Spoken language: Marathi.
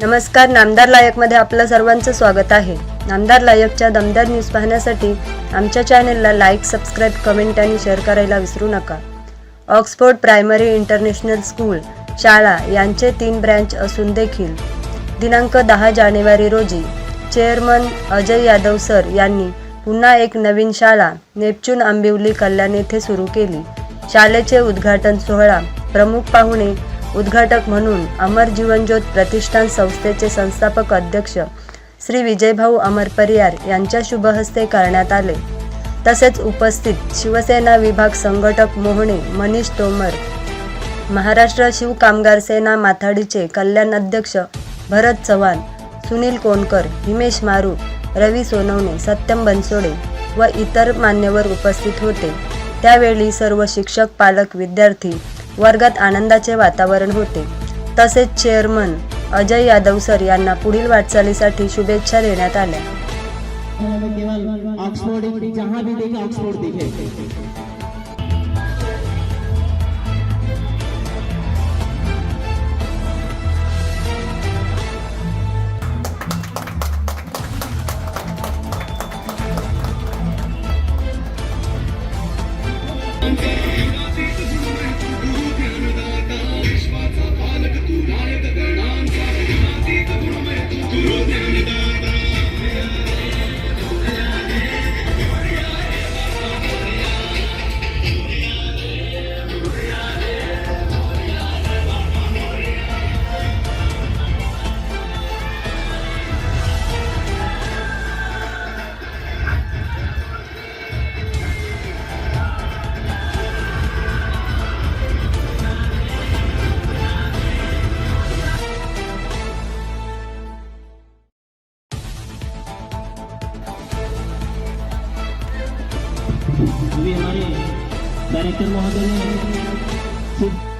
नमस्कार नामदार लायकमध्ये आपलं सर्वांचं स्वागत आहे. नामदार लायकच्या दमदार न्यूज पाहण्यासाठी आमच्या चॅनेलला लाईक सबस्क्राईब कमेंट आणि शेअर करायला विसरू नका. ऑक्सफोर्ड प्रायमरी इंटरनॅशनल स्कूल शाळा यांचे तीन ब्रँच असून देखील दिनांक दहा जानेवारी रोजी चेअरमन अजय यादव सर यांनी पुन्हा एक नवीन शाळा नेपच्यून आंबिवली कल्याण येथे सुरू केली. शाळेचे उद्घाटन सोहळा प्रमुख पाहुणे उद्घाटक म्हणून अमर जीवनज्योत प्रतिष्ठान संस्थेचे संस्थापक अध्यक्ष श्री विजयभाऊ अमर परियार यांच्या शुभहस्ते करण्यात आले. तसेच उपस्थित शिवसेना विभाग संघटक मोहणे मनीष तोमर महाराष्ट्र शिव कामगार सेना माथाडीचे कल्याण अध्यक्ष भरत चव्हाण सुनील कोणकर हिमेश मारू रवी सोनवणे सत्यम बनसोडे व इतर मान्यवर उपस्थित होते. त्यावेळी सर्व शिक्षक पालक विद्यार्थी वर्गात आनंदाचे वातावरण होते. तसेच चेअरमन अजय यादव सर यांना पुढील वाटचालीसाठी शुभेच्छा देण्यात आल्या. খুবই মানে ডাইরেক্টর মহোদয়